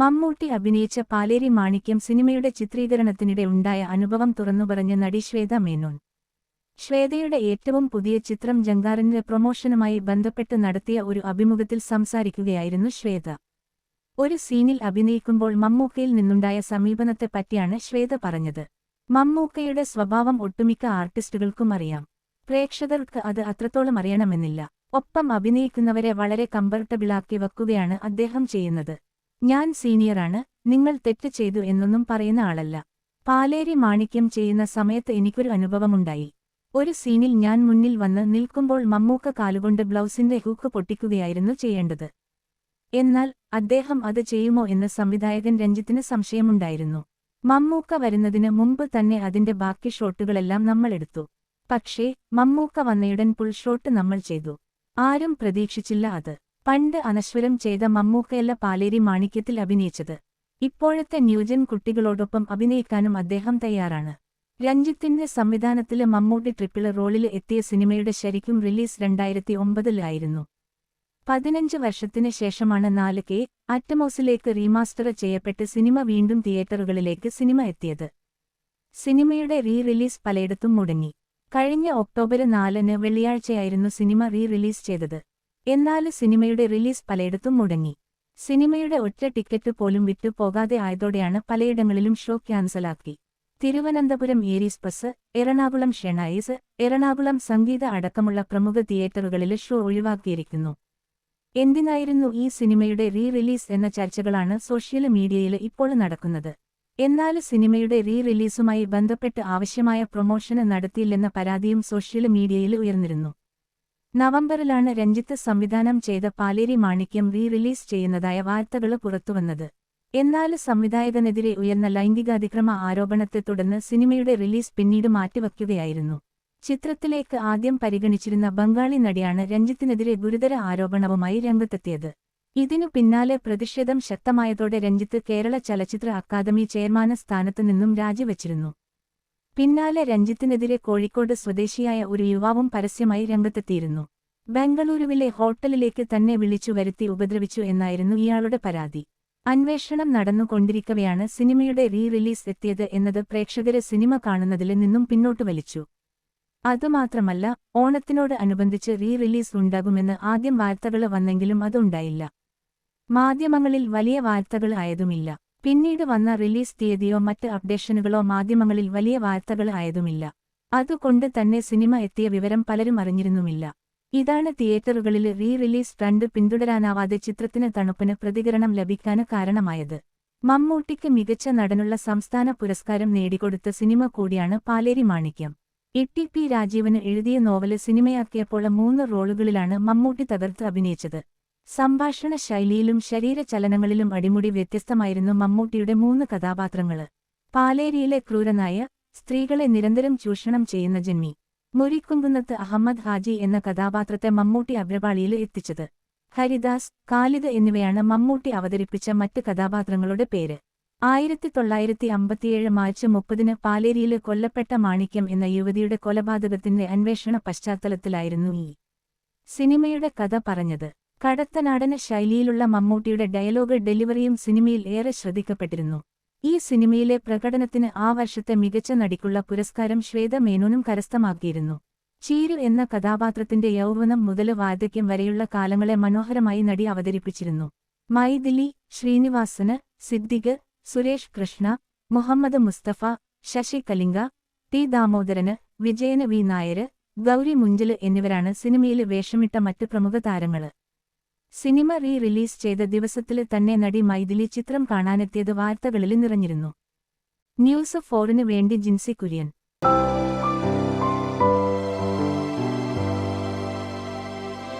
മമ്മൂട്ടി അഭിനയിച്ച പാലേരി മാണിക്യം സിനിമയുടെ ചിത്രീകരണത്തിനിടെ ഉണ്ടായ അനുഭവം തുറന്നുപറഞ്ഞ നടി ശ്വേത മേനോൻ. ശ്വേതയുടെ ഏറ്റവും പുതിയ ചിത്രം ജങ്കാറിന്റെ പ്രൊമോഷനുമായി ബന്ധപ്പെട്ട് നടത്തിയ ഒരു അഭിമുഖത്തിൽ സംസാരിക്കുകയായിരുന്നു ശ്വേത. ഒരു സീനിൽ അഭിനയിക്കുമ്പോൾ മമ്മൂക്കയിൽ നിന്നുണ്ടായ സമീപനത്തെപ്പറ്റിയാണ് ശ്വേത പറഞ്ഞത്. മമ്മൂക്കയുടെ സ്വഭാവം ഒട്ടുമിക്ക ആർട്ടിസ്റ്റുകൾക്കും അറിയാം. പ്രേക്ഷകർക്ക് അത് അത്രത്തോളം അറിയണമെന്നില്ല. ഒപ്പം അഭിനയിക്കുന്നവരെ വളരെ കംഫർട്ടബിളാക്കി വെക്കുകയാണ് അദ്ദേഹം ചെയ്യുന്നത്. ഞാൻ സീനിയറാണ് നിങ്ങൾ തെറ്റ് ചെയ്തു എന്നൊന്നും പറയുന്ന ആളല്ല. പാലേരി മാണിക്യം ചെയ്യുന്ന സമയത്ത് എനിക്കൊരു അനുഭവമുണ്ടായി. ഒരു സീനിൽ ഞാൻ മുന്നിൽ വന്ന് നിൽക്കുമ്പോൾ മമ്മൂക്ക കാലുകൊണ്ട് ബ്ലൗസിന്റെ ഹൂക്ക് പൊട്ടിക്കുകയായിരുന്നു ചെയ്യേണ്ടത്. എന്നാൽ അദ്ദേഹം അത് ചെയ്യുമോ എന്ന് സംവിധായകൻ രഞ്ജിത്തിന് സംശയമുണ്ടായിരുന്നു. മമ്മൂക്ക വരുന്നതിന് മുമ്പ് തന്നെ അതിന്റെ ബാക്കി ഷോട്ടുകളെല്ലാം നമ്മൾ എടുത്തു. പക്ഷേ മമ്മൂക്ക വന്നയുടൻ പുൾ ഷോട്ട് നമ്മൾ ചെയ്തു. ആരും പ്രതീക്ഷിച്ചില്ല അത്. പണ്ട് അനശ്വരം ചെയ്ത മമ്മൂക്കയല്ല പാലേരി മാണിക്യത്തിൽ അഭിനയിച്ചത്. ഇപ്പോഴത്തെ ന്യൂജൻ കുട്ടികളോടൊപ്പം അഭിനയിക്കാനും അദ്ദേഹം തയ്യാറാണ്. രഞ്ജിത്തിന്റെ സംവിധാനത്തിലെ മമ്മൂട്ടി ട്രിപ്പിൾ റോളിൽ എത്തിയ സിനിമയുടെ ശരിക്കും റിലീസ് രണ്ടായിരത്തി ഒമ്പതിലായിരുന്നു പതിനഞ്ച് വർഷത്തിന് ശേഷമാണ് നാല് കെ റീമാസ്റ്റർ ചെയ്യപ്പെട്ട് സിനിമ വീണ്ടും തിയേറ്ററുകളിലേക്ക് സിനിമ എത്തിയത്. സിനിമയുടെ റീ റിലീസ് പലയിടത്തും മുടങ്ങി. കഴിഞ്ഞ ഒക്ടോബർ നാലിന് വെള്ളിയാഴ്ചയായിരുന്നു സിനിമ റീ റിലീസ് ചെയ്തത്. എന്നാൽ സിനിമയുടെ റിലീസ് പലയിടത്തും മുടങ്ങി. സിനിമയുടെ ഒറ്റ ടിക്കറ്റ് പോലും വിട്ടു പോകാതെ ആയതോടെയാണ് പലയിടങ്ങളിലും ഷോ ക്യാൻസലാക്കി. തിരുവനന്തപുരം ഏരീസ് ബസ് എറണാകുളം ഷെണൈസ് എറണാകുളം സംഗീത അടക്കമുള്ള പ്രമുഖ തിയേറ്ററുകളിലെ ഷോ ഒഴിവാക്കിയിരിക്കുന്നു. എന്തിനായിരുന്നു ഈ സിനിമയുടെ റീ റിലീസ് എന്ന ചർച്ചകളാണ് സോഷ്യൽ മീഡിയയിൽ ഇപ്പോൾ നടക്കുന്നത്. എന്നാൽ സിനിമയുടെ റീ റിലീസുമായി ബന്ധപ്പെട്ട് ആവശ്യമായ പ്രൊമോഷന് നടത്തിയില്ലെന്ന പരാതിയും സോഷ്യൽ മീഡിയയിൽ ഉയർന്നിരുന്നു. നവംബറിലാണ് രഞ്ജിത്ത് സംവിധാനം ചെയ്ത പാലേരി മാണിക്യം റീ റിലീസ് ചെയ്യുന്നതായ വാർത്തകൾ പുറത്തുവന്നത്. എന്നാൽ സംവിധായകനെതിരെ ഉയർന്ന ലൈംഗികാതിക്രമ ആരോപണത്തെ തുടർന്ന് സിനിമയുടെ റിലീസ് പിന്നീട് മാറ്റിവയ്ക്കുകയായിരുന്നു ചിത്രത്തിലേക്ക് ആദ്യം പരിഗണിച്ചിരുന്ന ബംഗാളി നടിയാണ് രഞ്ജിത്തിനെതിരെ ഗുരുതര ആരോപണവുമായി രംഗത്തെത്തിയത്. ഇതിനു പിന്നാലെ പ്രതിഷേധം ശക്തമായതോടെ രഞ്ജിത്ത് കേരള ചലച്ചിത്ര അക്കാദമി ചെയർമാന സ്ഥാനത്തു നിന്നും രാജിവച്ചിരുന്നു. പിന്നാലെ രഞ്ജിത്തിനെതിരെ കോഴിക്കോട് സ്വദേശിയായ ഒരു യുവാവും പരസ്യമായി രംഗത്തെത്തിയിരുന്നു. ബംഗളൂരുവിലെ ഹോട്ടലിലേക്ക് തന്നെ വിളിച്ചു വരുത്തി ഉപദ്രവിച്ചു എന്നായിരുന്നു ഇയാളുടെ പരാതി. അന്വേഷണം നടന്നുകൊണ്ടിരിക്കവെയാണ് സിനിമയുടെ റീ റിലീസ് എത്തിയത് എന്നത് പ്രേക്ഷകരെ സിനിമ കാണുന്നതിൽ നിന്നും പിന്നോട്ട് വലിച്ചു. അതുമാത്രമല്ല ഓണത്തിനോട് അനുബന്ധിച്ച് റീ റിലീസ് ഉണ്ടാകുമെന്ന് ആദ്യം വാർത്തകൾ വന്നെങ്കിലും അതുണ്ടായില്ല. മാധ്യമങ്ങളിൽ വലിയ വാർത്തകൾ ആയതുമില്ല. പിന്നീട് വന്ന റിലീസ് തീയതിയോ മറ്റ് അപ്ഡേഷനുകളോ മാധ്യമങ്ങളിൽ വലിയ വാർത്തകൾ ആയതുമില്ല. അതുകൊണ്ട് തന്നെ സിനിമ എത്തിയ വിവരം പലരും അറിഞ്ഞിരുന്നുമില്ല. ഇതാണ് തിയേറ്ററുകളിൽ റീ റിലീസ് ട്രെൻഡ് പിന്തുടരാനാവാതെ ചിത്രത്തിന് തണുപ്പിന് പ്രതികരണം ലഭിക്കാന് കാരണമായത്. മമ്മൂട്ടിക്ക് മികച്ച നടനുള്ള സംസ്ഥാന പുരസ്കാരം നേടിക്കൊടുത്ത സിനിമ കൂടിയാണ് Paleri Manikyam. E T P Rajeevan എഴുതിയ നോവൽ സിനിമയാക്കിയപ്പോൾ മൂന്ന് റോളുകളിലാണ് മമ്മൂട്ടി തകർത്ത് അഭിനയിച്ചത്. സംഭാഷണ ശൈലിയിലും ശരീരചലനങ്ങളിലും അടിമുടി വ്യത്യസ്തമായിരുന്നു മമ്മൂട്ടിയുടെ മൂന്ന് കഥാപാത്രങ്ങൾ. പാലേരിയിലെ ക്രൂരനായ സ്ത്രീകളെ നിരന്തരം ചൂഷണം ചെയ്യുന്ന ജന്മി മുരിക്കുങ്കുന്നത്ത് അഹമ്മദ് ഹാജി എന്ന കഥാപാത്രത്തെ മമ്മൂട്ടി അഗ്രപാളിയിൽ എത്തിച്ചത്. ഹരിദാസ് കാലിദ് എന്നിവയാണ് മമ്മൂട്ടി അവതരിപ്പിച്ച മറ്റ് കഥാപാത്രങ്ങളുടെ പേര്. ആയിരത്തി തൊള്ളായിരത്തി അമ്പത്തിയേഴ് മാർച്ച് മുപ്പതിന് പാലേരിയിൽ കൊല്ലപ്പെട്ട മാണിക്യം എന്ന യുവതിയുടെ കൊലപാതകത്തിന്റെ അന്വേഷണ പശ്ചാത്തലത്തിലായിരുന്നു ഈ സിനിമയുടെ കഥ പറഞ്ഞത്. കടത്തനാടന ശൈലിയിലുള്ള മമ്മൂട്ടിയുടെ ഡയലോഗ് ഡെലിവറിയും സിനിമയിൽ ഏറെ ശ്രദ്ധിക്കപ്പെട്ടിരുന്നു. ഈ സിനിമയിലെ പ്രകടനത്തിന് ആ വർഷത്തെ മികച്ച നടിക്കുള്ള പുരസ്കാരം ശ്വേത മേനോനും കരസ്ഥമാക്കിയിരുന്നു. ചീരു എന്ന കഥാപാത്രത്തിന്റെ യൗവനം മുതൽ വാർദ്ധക്യം വരെയുള്ള കാലങ്ങളെ മനോഹരമായി നടി അവതരിപ്പിച്ചിരുന്നു. മൈദിലി ശ്രീനിവാസന് സിദ്ദിഖ് സുരേഷ് കൃഷ്ണ മുഹമ്മദ് മുസ്തഫ ശശി കലിംഗ ടി ദാമോദരന് വിജയന് വി നായര് ഗൗരി മുഞ്ചൽ എന്നിവരാണ് സിനിമയിൽ വേഷമിട്ട മറ്റ് പ്രമുഖ താരങ്ങൾ. സിനിമ റീ റിലീസ് ചെയ്ത ദിവസത്തിൽ തന്നെ നടി മൈഥിലി ചിത്രം കാണാനെത്തിയത് വാർത്തകളിൽ നിറഞ്ഞിരുന്നു. ന്യൂസ് ഫോറിന് വേണ്ടി ജിൻസി കുര്യൻ.